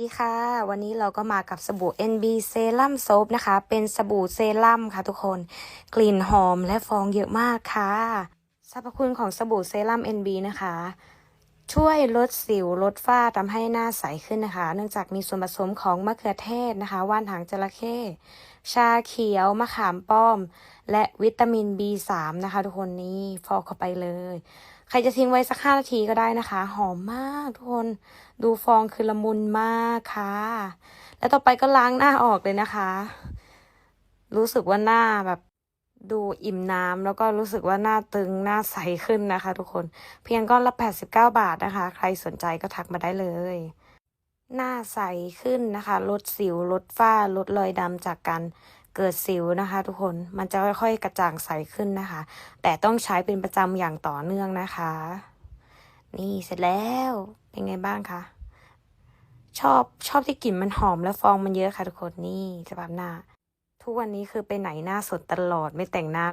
ดีค่ะ วันนี้เราก็มากับสบู่ NB เซรั่มโซฟนะคะ เป็นสบู่เซรั่มค่ะทุกคน กลิ่นหอมและฟองเยอะมากค่ะ สรรพคุณของสบู่เซรั่ม NB นะคะ ช่วยลดสิวลดฝ้าทำให้หน้าใสขึ้นนะคะ เนื่องจากมีส่วนผสมของมะเขือเทศนะคะ ว่านหางจระเข้ชาเขียวมะขามป้อม และวิตามิน B3 นะคะ ทุกคนนี่ฟอกเข้าไปเลย ใครจะทิ้งไว้สักห้านาทีก็ได้นะคะ หอมมากทุกคน ดูฟองคือละมุนมากค่ะ แล้วต่อไปก็ล้างหน้าออกเลยนะคะ รู้สึกว่าหน้าแบบ ดูอิ่มน้ำแล้วก็รู้สึกว่าหน้าตึงหน้าใสขึ้นนะคะ ทุกคนเพียงก้อนละ89 บาทนะคะ ใครสนใจก็ทักมาได้เลย หน้าใสขึ้นนะคะ ลดสิว ลดฝ้า ลดรอยดำจากการเกิดสิวนะคะ ทุกคนมันจะค่อยๆ กระจ่างใสขึ้นนะคะ แต่ต้องใช้เป็นประจำอย่างต่อเนื่องนะคะ นี่เสร็จแล้วเป็นไงบ้างคะชอบชอบที่กลิ่นมันหอมและฟองมันเยอะค่ะทุกคนนี่สภาพหน้า ทุกวันนี้คือไปไหนหน้าสดตลอดไม่แต่งหน้า